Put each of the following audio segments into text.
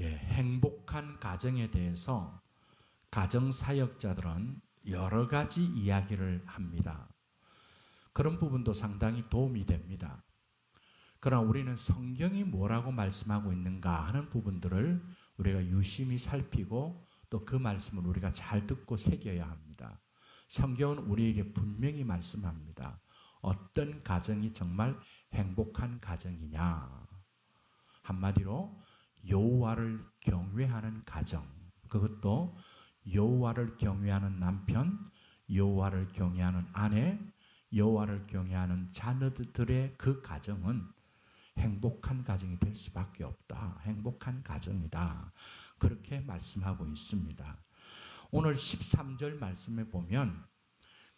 예, 행복한 가정에 대해서 가정 사역자들은 여러 가지 이야기를 합니다. 그런 부분도 상당히 도움이 됩니다. 그러나 우리는 성경이 뭐라고 말씀하고 있는가 하는 부분들을 우리가 유심히 살피고 또 그 말씀을 우리가 잘 듣고 새겨야 합니다. 성경은 우리에게 분명히 말씀합니다. 어떤 가정이 정말 행복한 가정이냐. 한마디로 여호와를 경외하는 가정. 그것도 여호와를 경외하는 남편, 여호와를 경외하는 아내, 여호와를 경외하는 자녀들의 그 가정은 행복한 가정이 될 수밖에 없다. 행복한 가정이다. 그렇게 말씀하고 있습니다. 오늘 13절 말씀에 보면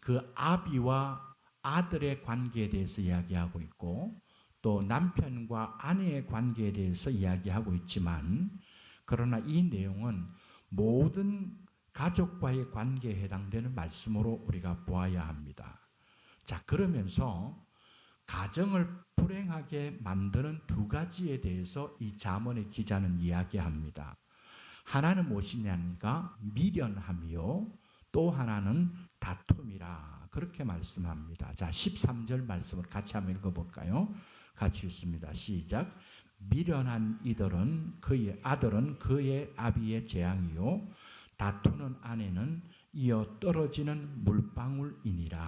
그 아비와 아들의 관계에 대해서 이야기하고 있고 또 남편과 아내의 관계에 대해서 이야기하고 있지만 그러나 이 내용은 모든 가족과의 관계에 해당되는 말씀으로 우리가 보아야 합니다. 자, 그러면서 가정을 불행하게 만드는 두 가지에 대해서 이 자문의 기자는 이야기합니다. 하나는 무엇이냐니까 미련함이요. 또 하나는 다툼이라. 그렇게 말씀합니다. 자, 13절 말씀을 같이 한번 읽어볼까요? 같이 읽습니다. 시작. 미련한 이들은 그의 아들은 그의 아비의 재앙이요. 다투는 아내는 이어 떨어지는 물방울이니라.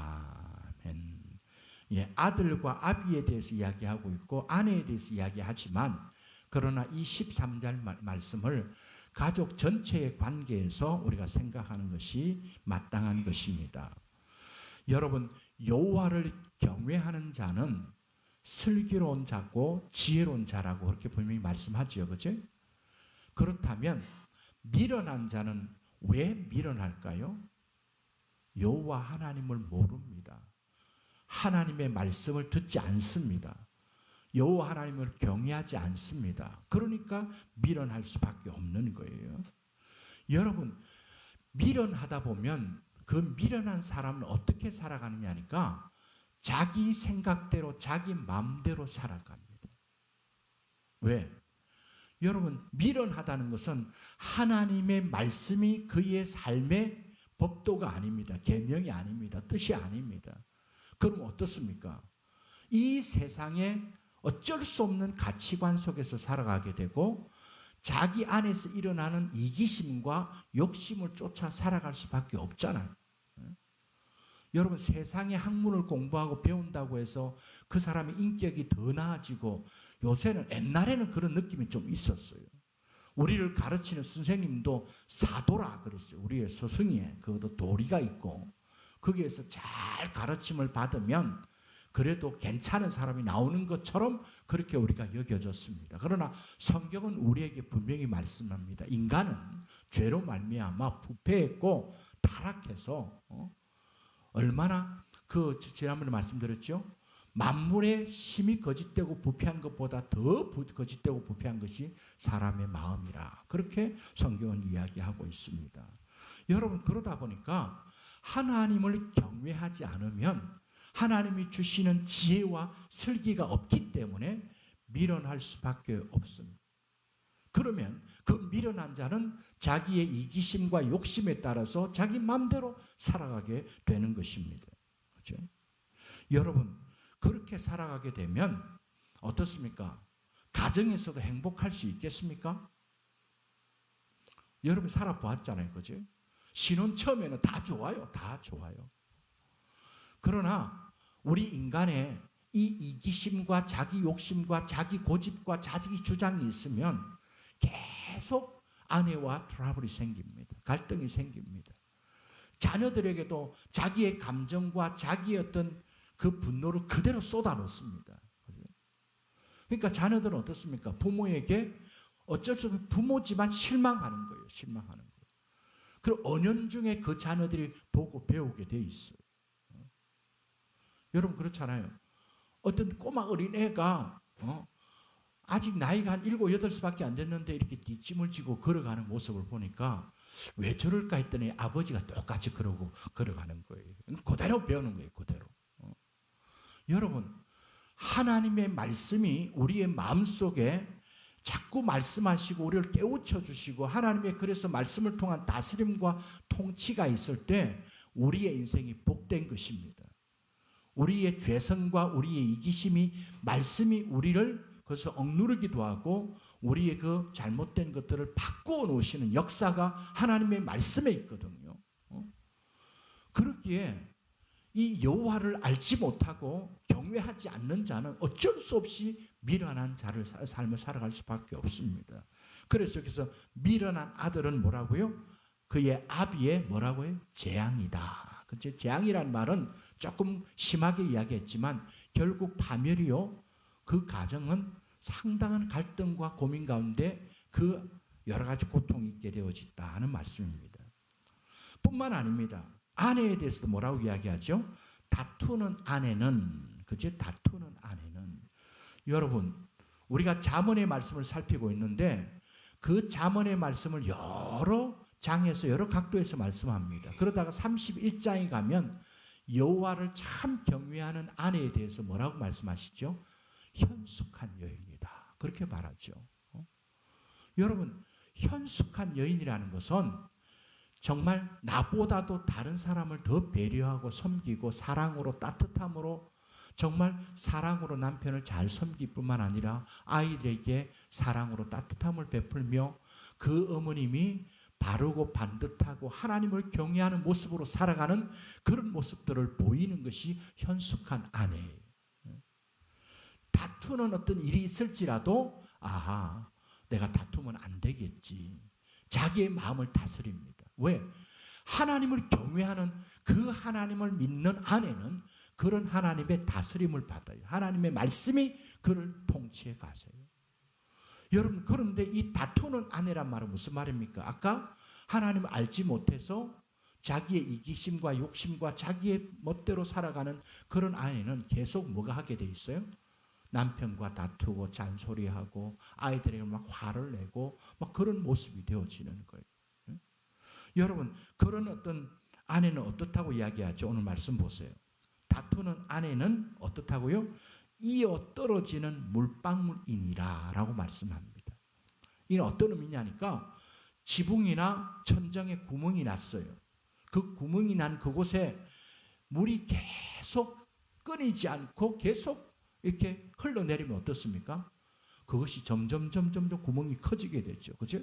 아멘. 예, 아들과 아비에 대해서 이야기하고 있고 아내에 대해서 이야기하지만 그러나 이 13절 말씀을 가족 전체의 관계에서 우리가 생각하는 것이 마땅한 것입니다. 여러분 여호와를 경외하는 자는 슬기로운 자고 지혜로운 자라고 그렇게 분명히 말씀하지요. 그죠? 그렇다면 미련한 자는 왜 미련할까요? 여호와 하나님을 모릅니다. 하나님의 말씀을 듣지 않습니다. 여호와 하나님을 경외하지 않습니다. 그러니까 미련할 수밖에 없는 거예요. 여러분 미련하다 보면 그 미련한 사람은 어떻게 살아가느냐니까 자기 생각대로 자기 마음대로 살아갑니다. 왜? 여러분 미련하다는 것은 하나님의 말씀이 그의 삶의 법도가 아닙니다. 계명이 아닙니다. 뜻이 아닙니다. 그럼 어떻습니까? 이 세상에 어쩔 수 없는 가치관 속에서 살아가게 되고 자기 안에서 일어나는 이기심과 욕심을 쫓아 살아갈 수밖에 없잖아요. 여러분 세상의 학문을 공부하고 배운다고 해서 그 사람의 인격이 더 나아지고 요새는 옛날에는 그런 느낌이 좀 있었어요. 우리를 가르치는 선생님도 사도라 그랬어요. 우리의 스승에 그것도 도리가 있고 거기에서 잘 가르침을 받으면 그래도 괜찮은 사람이 나오는 것처럼 그렇게 우리가 여겨졌습니다. 그러나 성경은 우리에게 분명히 말씀합니다. 인간은 죄로 말미암아 부패했고 타락해서 어? 얼마나 그 지난번에 말씀드렸죠. 만물의 힘이 거짓되고 부패한 것보다 더 거짓되고 부패한 것이 사람의 마음이라. 그렇게 성경은 이야기하고 있습니다. 여러분 그러다 보니까 하나님을 경외하지 않으면 하나님이 주시는 지혜와 슬기가 없기 때문에 미련할 수밖에 없습니다. 그러면 그 미련한 자는 자기의 이기심과 욕심에 따라서 자기 마음대로 살아가게 되는 것입니다. 그렇죠? 여러분 그렇게 살아가게 되면 어떻습니까? 가정에서도 행복할 수 있겠습니까? 여러분 살아보았잖아요. 그죠? 신혼 처음에는 다 좋아요. 다 좋아요. 그러나 우리 인간의 이 이기심과 자기 욕심과 자기 고집과 자기 주장이 있으면 계속 아내와 트러블이 생깁니다. 갈등이 생깁니다. 자녀들에게도 자기의 감정과 자기의 어떤 그 분노를 그대로 쏟아 놓습니다. 그러니까 자녀들은 어떻습니까? 부모에게 어쩔 수 없이 부모지만 실망하는 거예요. 실망하는 거예요. 그리고 은연중에 그 자녀들이 보고 배우게 돼 있어요. 여러분 그렇잖아요. 어떤 꼬마 어린애가 어? 아직 나이가 한 일곱, 여덟 수밖에 안 됐는데 이렇게 뒷짐을 지고 걸어가는 모습을 보니까 왜 저럴까 했더니 아버지가 똑같이 그러고 걸어가는 거예요. 그대로 배우는 거예요. 그대로. 어? 여러분 하나님의 말씀이 우리의 마음 속에 자꾸 말씀하시고 우리를 깨우쳐 주시고 하나님의 그래서 말씀을 통한 다스림과 통치가 있을 때 우리의 인생이 복된 것입니다. 우리의 죄성과 우리의 이기심이 말씀이 우리를 그래서 억누르기도 하고 우리의 그 잘못된 것들을 바꾸어 놓으시는 역사가 하나님의 말씀에 있거든요. 어? 그렇기에 이 여호와를 알지 못하고 경외하지 않는 자는 어쩔 수 없이 미련한 자를 삶을 살아갈 수밖에 없습니다. 그래서 여기서 미련한 아들은 뭐라고요? 그의 아비의 뭐라고요? 재앙이다. 그죠? 재앙이란 말은 조금 심하게 이야기했지만 결국 파멸이요. 그 가정은 상당한 갈등과 고민 가운데 그 여러 가지 고통이 있게 되어졌다는 말씀입니다. 뿐만 아닙니다. 아내에 대해서도 뭐라고 이야기하죠? 다투는 아내는 그죠? 다투는 아내는 여러분 우리가 잠언의 말씀을 살피고 있는데 그 잠언의 말씀을 여러 장에서 여러 각도에서 말씀합니다. 그러다가 31장에 가면 여호와를 참 경외하는 아내에 대해서 뭐라고 말씀하시죠? 현숙한 여인이다. 그렇게 말하죠. 어? 여러분 현숙한 여인이라는 것은 정말 나보다도 다른 사람을 더 배려하고 섬기고 사랑으로 따뜻함으로 정말 사랑으로 남편을 잘 섬길 뿐만 아니라 아이들에게 사랑으로 따뜻함을 베풀며 그 어머님이 바르고 반듯하고 하나님을 경외하는 모습으로 살아가는 그런 모습들을 보이는 것이 현숙한 아내예요. 다투는 어떤 일이 있을지라도 아하 내가 다투면 안 되겠지. 자기의 마음을 다스립니다. 왜? 하나님을 경외하는 그 하나님을 믿는 아내는 그런 하나님의 다스림을 받아요. 하나님의 말씀이 그를 통치해 가세요. 여러분 그런데 이 다투는 아내란 말은 무슨 말입니까? 아까 하나님을 알지 못해서 자기의 이기심과 욕심과 자기의 멋대로 살아가는 그런 아내는 계속 뭐가 하게 돼 있어요? 남편과 다투고 잔소리하고 아이들에게 막 화를 내고 막 그런 모습이 되어지는 거예요. 여러분 그런 어떤 아내는 어떻다고 이야기하죠? 오늘 말씀 보세요. 다투는 아내는 어떻다고요? 이어 떨어지는 물방울이니라 라고 말씀합니다. 이는 어떤 의미냐니까 지붕이나 천정에 구멍이 났어요. 그 구멍이 난 그곳에 물이 계속 끊이지 않고 계속 이렇게 흘러내리면 어떻습니까? 그것이 점점 점 점 구멍이 커지게 되죠. 그죠?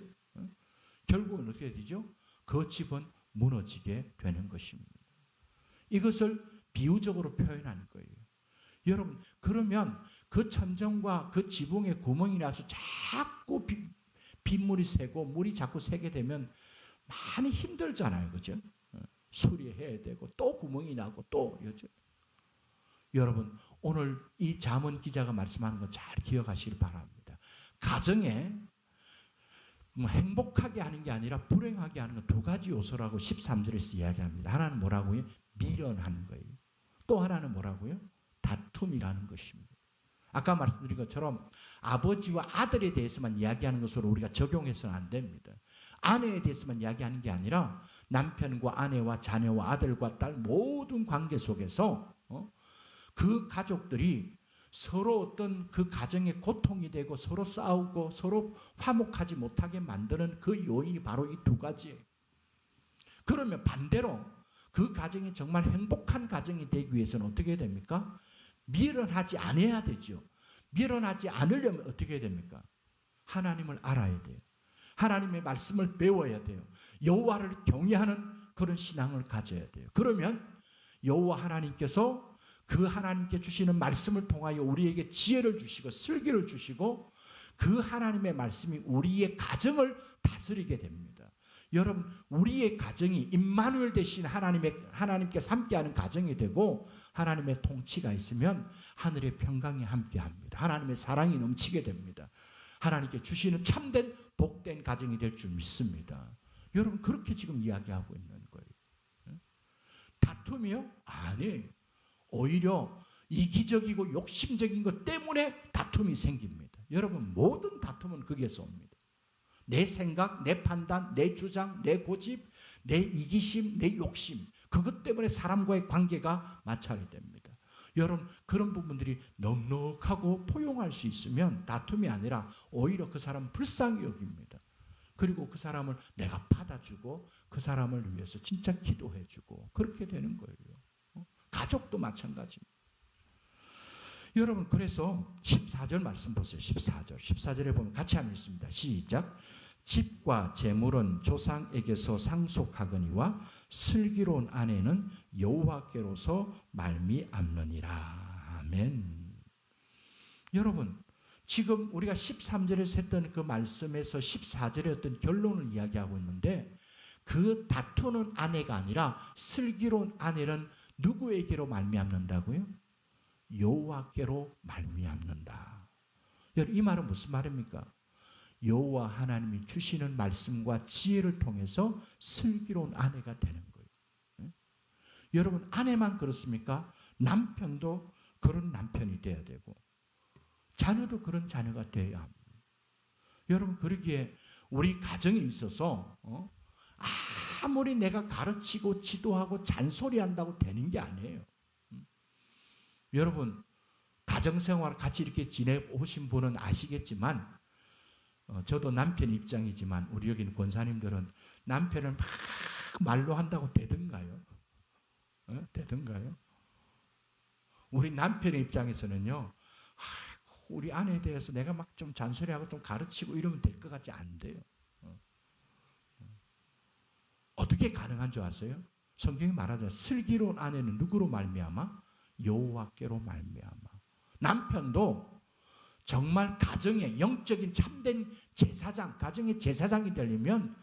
결국은 어떻게 되죠? 그 집은 무너지게 되는 것입니다. 이것을 비유적으로 표현하는 거예요. 여러분, 그러면 그 천정과 그 지붕에 구멍이 나서 자꾸 비, 빗물이 새고 물이 자꾸 새게 되면 많이 힘들잖아요. 그죠? 수리해야 되고 또 구멍이 나고 또 여죠. 여러분, 오늘 이 자문 기자가 말씀하는 거 잘 기억하시길 바랍니다. 가정에 뭐 행복하게 하는 게 아니라 불행하게 하는 건 두 가지 요소라고 13절에서 이야기합니다. 하나는 뭐라고요? 미련하는 거예요. 또 하나는 뭐라고요? 다툼이라는 것입니다. 아까 말씀드린 것처럼 아버지와 아들에 대해서만 이야기하는 것으로 우리가 적용해서는 안 됩니다. 아내에 대해서만 이야기하는 게 아니라 남편과 아내와 자녀와 아들과 딸 모든 관계 속에서 어? 그 가족들이 서로 어떤 그 가정의 고통이 되고 서로 싸우고 서로 화목하지 못하게 만드는 그 요인이 바로 이 두 가지예요. 그러면 반대로 그 가정이 정말 행복한 가정이 되기 위해서는 어떻게 됩니까? 미련하지 않아야 되죠. 미련하지 않으려면 어떻게 됩니까? 하나님을 알아야 돼요. 하나님의 말씀을 배워야 돼요. 여호와를 경외하는 그런 신앙을 가져야 돼요. 그러면 여호와 하나님께서 그 하나님께 주시는 말씀을 통하여 우리에게 지혜를 주시고 슬기를 주시고 그 하나님의 말씀이 우리의 가정을 다스리게 됩니다. 여러분, 우리의 가정이 임마누엘 대신 하나님의 하나님께 함께하는 가정이 되고 하나님의 통치가 있으면 하늘의 평강이 함께합니다. 하나님의 사랑이 넘치게 됩니다. 하나님께 주시는 참된 복된 가정이 될 줄 믿습니다. 여러분 그렇게 지금 이야기하고 있는 거예요. 다툼이요? 아니. 오히려 이기적이고 욕심적인 것 때문에 다툼이 생깁니다. 여러분 모든 다툼은 거기에서 옵니다. 내 생각, 내 판단, 내 주장, 내 고집, 내 이기심, 내 욕심 그것 때문에 사람과의 관계가 마찰이 됩니다. 여러분 그런 부분들이 넉넉하고 포용할 수 있으면 다툼이 아니라 오히려 그 사람 불쌍히 여깁니다. 그리고 그 사람을 내가 받아주고 그 사람을 위해서 진짜 기도해주고 그렇게 되는 거예요. 어? 가족도 마찬가지입니다. 여러분 그래서 14절 말씀 보세요. 14절. 14절에 보면 같이 한번 읽습니다. 시작. 집과 재물은 조상에게서 상속하거니와 슬기로운 아내는 여호와께로서 말미암느니라. 아멘. 여러분 지금 우리가 13절에서 했던 그 말씀에서 14절의 어떤 결론을 이야기하고 있는데 그 다투는 아내가 아니라 슬기로운 아내는 누구에게로 말미암는다고요? 여호와께로 말미암는다. 여러분 이 말은 무슨 말입니까? 여호와 하나님이 주시는 말씀과 지혜를 통해서 슬기로운 아내가 되는 거예요. 네? 여러분 아내만 그렇습니까? 남편도 그런 남편이 돼야 되고 자녀도 그런 자녀가 되어야 합니다. 여러분 그러기에 우리 가정에 있어서 어? 아무리 내가 가르치고 지도하고 잔소리한다고 되는 게 아니에요. 음? 여러분 가정생활 같이 이렇게 지내오신 분은 아시겠지만 어, 저도 남편 입장이지만 우리 여기는 권사님들은 남편을 막 말로 한다고 되든가요? 어? 되든가요? 우리 남편의 입장에서는요. 우리 아내에 대해서 내가 막 좀 잔소리하고 좀 가르치고 이러면 될 것 같지 안 돼요. 어. 어떻게 가능한 줄 아세요? 성경이 말하자 슬기로운 아내는 누구로 말미암아? 여호와께로 말미암아. 남편도 정말 가정의 영적인 참된 제사장, 가정의 제사장이 되려면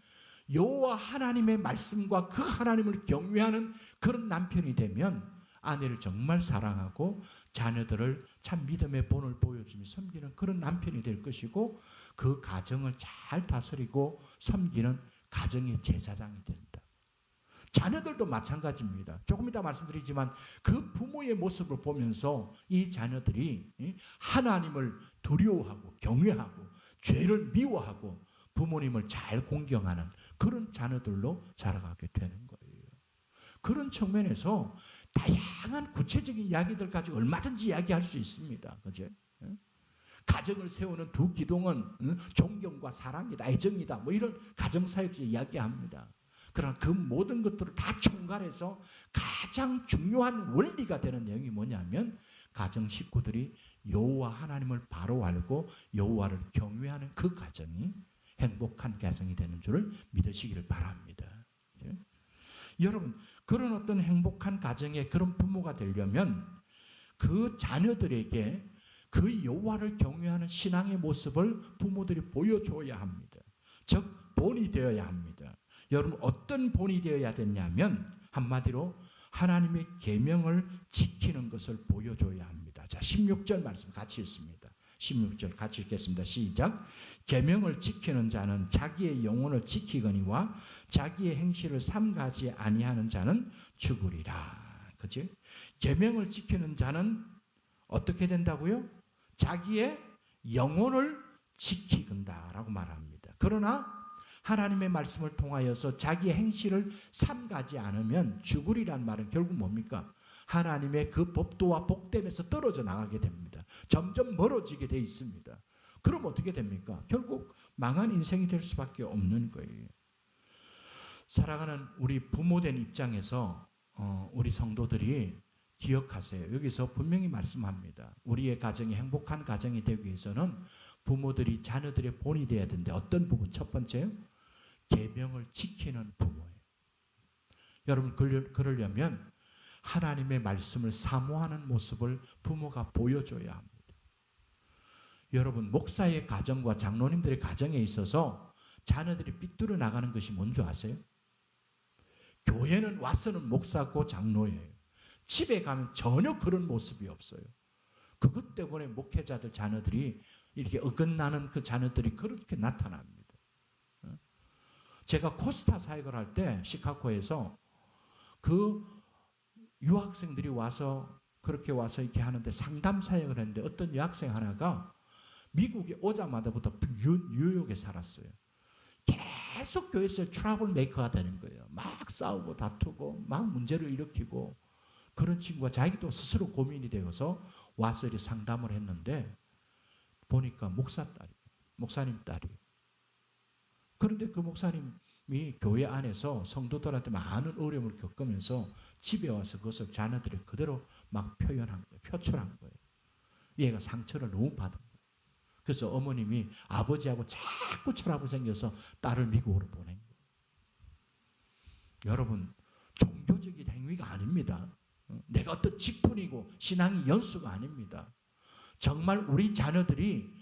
여호와 하나님의 말씀과 그 하나님을 경외하는 그런 남편이 되면 아내를 정말 사랑하고 자녀들을 참 믿음의 본을 보여주며 섬기는 그런 남편이 될 것이고 그 가정을 잘 다스리고 섬기는 가정의 제사장이 된다. 자녀들도 마찬가지입니다. 조금 이따 말씀드리지만 그 부모의 모습을 보면서 이 자녀들이 하나님을 두려워하고 경외하고 죄를 미워하고 부모님을 잘 공경하는 그런 자녀들로 자라가게 되는 거예요. 그런 측면에서 다양한 구체적인 이야기들 가지고 얼마든지 이야기할 수 있습니다. 그죠? 가정을 세우는 두 기둥은 존경과 사랑이다, 애정이다, 뭐 이런 가정사역에 이야기합니다. 그러나 그 모든 것들을 다 총괄해서 가장 중요한 원리가 되는 내용이 뭐냐면 가정 식구들이 여호와 하나님을 바로 알고 여호와를 경외하는 그 가정이 행복한 가정이 되는 줄을 믿으시기를 바랍니다. 예? 여러분 그런 어떤 행복한 가정의 그런 부모가 되려면 그 자녀들에게 그 여호와를 경외하는 신앙의 모습을 부모들이 보여줘야 합니다. 즉 본이 되어야 합니다. 여러분 어떤 본이 되어야 되냐면 한마디로 하나님의 계명을 지키는 것을 보여줘야 합니다. 자, 16절 말씀 같이 읽습니다. 16절 같이 읽겠습니다. 시작. 계명을 지키는 자는 자기의 영혼을 지키거니와 자기의 행실을 삼가지 아니하는 자는 죽으리라. 그지? 계명을 지키는 자는 어떻게 된다고요? 자기의 영혼을 지키건다라고 말합니다. 그러나 하나님의 말씀을 통하여서 자기의 행실을 삼가지 않으면 죽으리란 말은 결국 뭡니까? 하나님의 그 법도와 복됨에서 떨어져 나가게 됩니다. 점점 멀어지게 돼 있습니다. 그럼 어떻게 됩니까? 결국 망한 인생이 될 수밖에 없는 거예요. 살아가는 우리 부모된 입장에서 어, 우리 성도들이 기억하세요. 여기서 분명히 말씀합니다. 우리의 가정이 행복한 가정이 되기 위해서는 부모들이 자녀들의 본이 되어야 되는데 어떤 부분? 첫 번째요. 계명을 지키는 부모예요. 여러분 그러려면 하나님의 말씀을 사모하는 모습을 부모가 보여줘야 합니다. 여러분 목사의 가정과 장로님들의 가정에 있어서 자녀들이 삐뚤어 나가는 것이 뭔지 아세요? 교회는 와서는 목사고 장로예요. 집에 가면 전혀 그런 모습이 없어요. 그것 때문에 목회자들 자녀들이 이렇게 어긋나는 그 자녀들이 그렇게 나타납니다. 제가 코스타 사역을 할 때 시카고에서 그 유학생들이 와서 그렇게 와서 이렇게 하는데 상담 사역을 했는데 어떤 여학생 하나가 미국에 오자마자부터 뉴욕에 살았어요. 계속 교회에서 트러블 메이커가 되는 거예요. 막 싸우고 다투고 막 문제를 일으키고 그런 친구가 자기도 스스로 고민이 되어서 와서 이렇게 상담을 했는데 보니까 목사 딸이 목사님 딸이 그런데 그 목사님이 교회 안에서 성도들한테 많은 어려움을 겪으면서 집에 와서 그것을 자녀들이 그대로 막 표현한 거예요. 표출한 거예요. 얘가 상처를 너무 받은 거예요. 그래서 어머님이 아버지하고 자꾸 철학을 생겨서 딸을 미국으로 보낸 거예요. 여러분, 종교적인 행위가 아닙니다. 내가 어떤 직분이고 신앙이 연수가 아닙니다. 정말 우리 자녀들이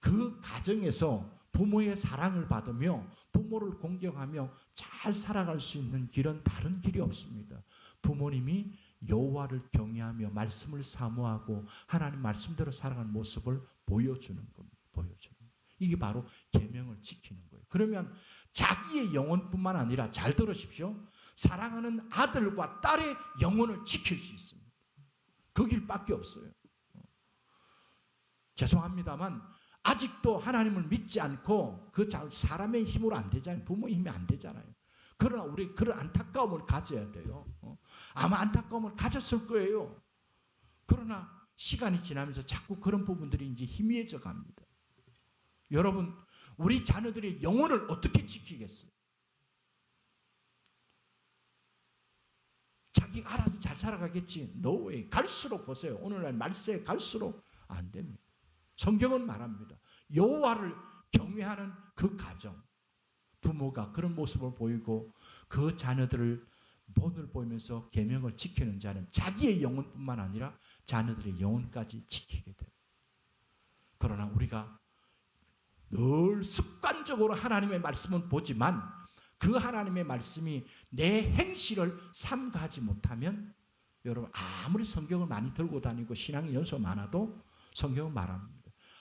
그 가정에서 부모의 사랑을 받으며 부모를 공경하며 잘 살아갈 수 있는 길은 다른 길이 없습니다. 부모님이 여호와를 경외하며 말씀을 사모하고 하나님 말씀대로 살아가는 모습을 보여주는 겁니다. 보여주는. 이게 바로 계명을 지키는 거예요. 그러면 자기의 영혼뿐만 아니라 잘 들으십시오. 사랑하는 아들과 딸의 영혼을 지킬 수 있습니다. 그 길밖에 없어요. 죄송합니다만 아직도 하나님을 믿지 않고 그 사람의 힘으로 안 되잖아요. 부모의 힘이 안 되잖아요. 그러나 우리 그런 안타까움을 가져야 돼요. 어? 아마 안타까움을 가졌을 거예요. 그러나 시간이 지나면서 자꾸 그런 부분들이 이제 희미해져 갑니다. 여러분, 우리 자녀들의 영혼을 어떻게 지키겠어요? 자기가 알아서 잘 살아가겠지. way. 갈수록 보세요. 오늘날 말세에 갈수록 안 됩니다. 성경은 말합니다. 여호와를 경외하는 그 가정, 부모가 그런 모습을 보이고 그 자녀들을 본을 보이면서 계명을 지키는 자는 자기의 영혼뿐만 아니라 자녀들의 영혼까지 지키게 돼요. 그러나 우리가 늘 습관적으로 하나님의 말씀은 보지만 그 하나님의 말씀이 내 행실을 삼가지 못하면 여러분 아무리 성경을 많이 들고 다니고 신앙의 연수 많아도 성경은 말합니다.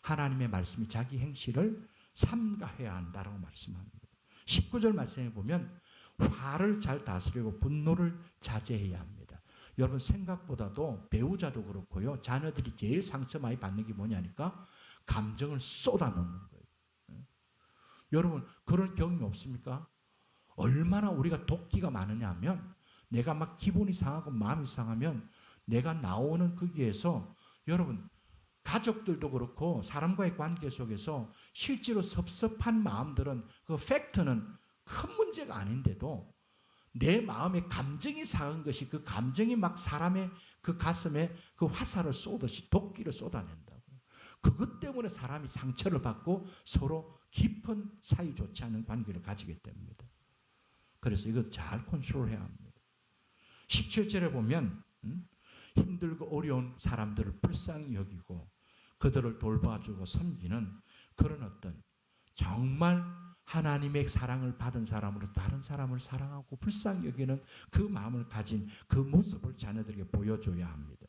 하나님의 말씀이 자기 행실을 삼가해야 한다라고 말씀합니다. 19절 말씀에 보면 화를 잘 다스리고 분노를 자제해야 합니다. 여러분 생각보다도 배우자도 그렇고요. 자녀들이 제일 상처 많이 받는 게 뭐냐니까 감정을 쏟아놓는 거예요. 여러분 그런 경험이 없습니까? 얼마나 우리가 도끼가 많으냐 하면 내가 막 기분이 상하고 마음이 상하면 내가 나오는 거기에서 여러분 가족들도 그렇고 사람과의 관계 속에서 실제로 섭섭한 마음들은 그 팩트는 큰 문제가 아닌데도 내 마음에 감정이 상한 것이 그 감정이 막 사람의 그 가슴에 그 화살을 쏘듯이 도끼를 쏟아낸다고. 그것 때문에 사람이 상처를 받고 서로 깊은 사이 좋지 않은 관계를 가지게 됩니다. 그래서 이거 잘 컨트롤해야 합니다. 17절에 보면 음? 힘들고 어려운 사람들을 불쌍히 여기고 그들을 돌봐주고 섬기는 그런 어떤 정말 하나님의 사랑을 받은 사람으로 다른 사람을 사랑하고 불쌍히 여기는 그 마음을 가진 그 모습을 자녀들에게 보여줘야 합니다.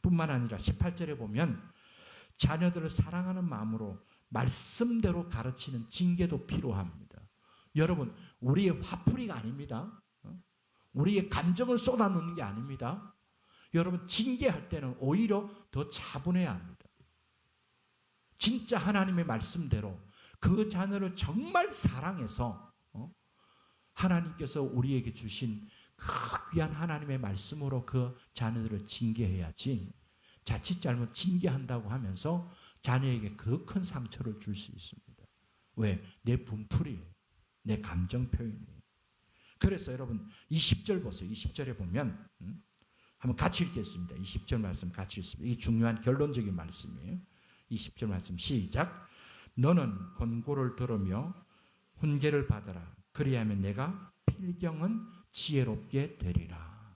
뿐만 아니라 18절에 보면 자녀들을 사랑하는 마음으로 말씀대로 가르치는 징계도 필요합니다. 여러분, 우리의 화풀이가 아닙니다. 어? 우리의 감정을 쏟아놓는 게 아닙니다. 여러분, 징계할 때는 오히려 더 차분해야 합니다. 진짜 하나님의 말씀대로 그 자녀를 정말 사랑해서 어? 하나님께서 우리에게 주신 그 귀한 하나님의 말씀으로 그 자녀들을 징계해야지 자칫 잘못 징계한다고 하면서 자녀에게 그 큰 상처를 줄 수 있습니다. 왜? 내 분풀이에요. 내 감정 표현이에요. 그래서 여러분 20절 보세요. 20절에 보면 음? 한번 같이 읽겠습니다. 20절 말씀 같이 읽습니다. 이게 중요한 결론적인 말씀이에요. 20절 말씀 시작. 너는 권고를 들으며 훈계를 받아라. 그리하면 내가 필경은 지혜롭게 되리라.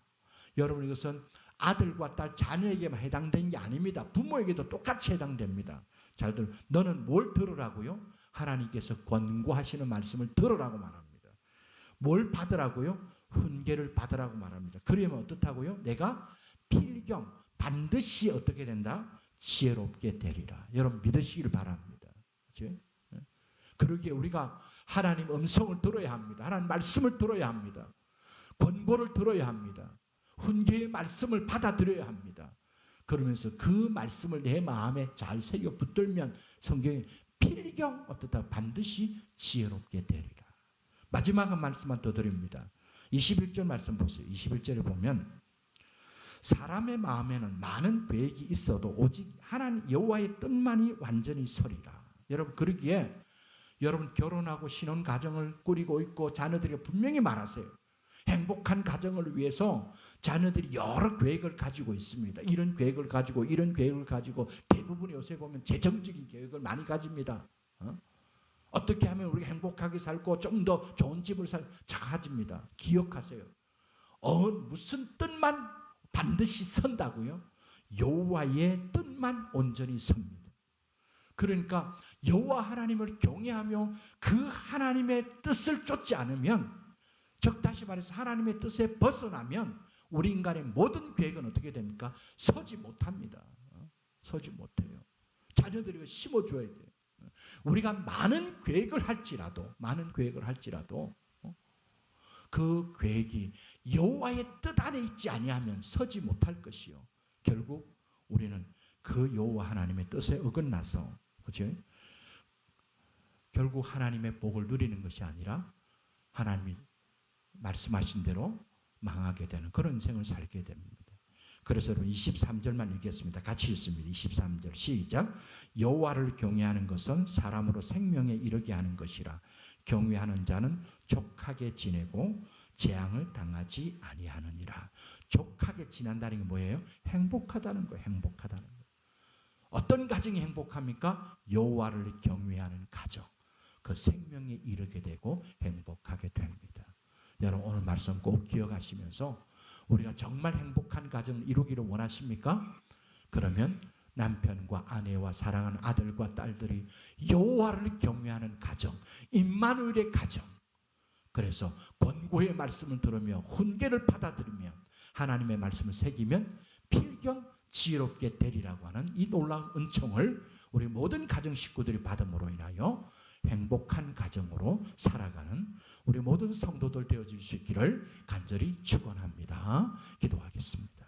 여러분 이것은 아들과 딸 자녀에게만 해당된 게 아닙니다. 부모에게도 똑같이 해당됩니다. 잘 들. 너는 뭘 들으라고요? 하나님께서 권고하시는 말씀을 들으라고 말합니다. 뭘 받으라고요? 훈계를 받으라고 말합니다. 그러면 어떻다고요? 내가 필경 반드시 어떻게 된다? 지혜롭게 되리라. 여러분 믿으시기를 바랍니다. 그렇죠? 그러기에 우리가 하나님 음성을 들어야 합니다. 하나님 말씀을 들어야 합니다. 권고를 들어야 합니다. 훈계의 말씀을 받아들여야 합니다. 그러면서 그 말씀을 내 마음에 잘 새겨 붙들면 성경에 필경 어떻다 반드시 지혜롭게 되리라. 마지막 한 말씀만 더 드립니다. 21절 말씀 보세요. 21절에 보면 사람의 마음에는 많은 계획이 있어도 오직 하나님 여호와의 뜻만이 완전히 서리라. 여러분 그러기에 여러분 결혼하고 신혼 가정을 꾸리고 있고 자녀들이 분명히 말하세요. 행복한 가정을 위해서 자녀들이 여러 계획을 가지고 있습니다. 이런 계획을 가지고 이런 계획을 가지고 대부분 요새 보면 재정적인 계획을 많이 가집니다. 어? 어떻게 하면 우리가 행복하게 살고 좀 더 좋은 집을 살 착하집니다. 기억하세요. 어 무슨 뜻만 반드시 선다고요? 여호와의 뜻만 온전히 섭니다. 그러니까 여호와 하나님을 경외하며 그 하나님의 뜻을 쫓지 않으면 즉 다시 말해서 하나님의 뜻에 벗어나면 우리 인간의 모든 계획은 어떻게 됩니까? 서지 못합니다. 어? 서지 못해요. 자녀들이 심어줘야 돼요. 우리가 많은 계획을 할지라도 많은 계획을 할지라도 어? 그 계획이 여호와의 뜻 안에 있지 아니하면 서지 못할 것이요. 결국 우리는 그 여호와 하나님의 뜻에 어긋나서 그죠? 결국 하나님의 복을 누리는 것이 아니라 하나님이 말씀하신 대로 망하게 되는 그런 인생을 살게 됩니다. 그래서 23절만 읽겠습니다. 같이 읽습니다. 23절 시작. 여호와를 경외하는 것은 사람으로 생명에 이르게 하는 것이라. 경외하는 자는 족하게 지내고 재앙을 당하지 아니하느니라. 족하게 지낸다는 게 뭐예요? 행복하다는 거예요. 행복하다는 거. 어떤 가정이 행복합니까? 여호와를 경외하는 가정. 그 생명에 이르게 되고 행복하게 됩니다. 여러분 오늘 말씀 꼭 기억하시면서 우리가 정말 행복한 가정을 이루기를 원하십니까? 그러면 남편과 아내와 사랑하는 아들과 딸들이 여호와를 경외하는 가정, 임마누엘의 가정. 그래서 권고의 말씀을 들으며 훈계를 받아들이며 하나님의 말씀을 새기면 필경 지혜롭게 되리라고 하는 이 놀라운 은총을 우리 모든 가정 식구들이 받음으로 인하여 행복한 가정으로 살아가는 우리 모든 성도들 되어질 수 있기를 간절히 축원합니다. 기도하겠습니다.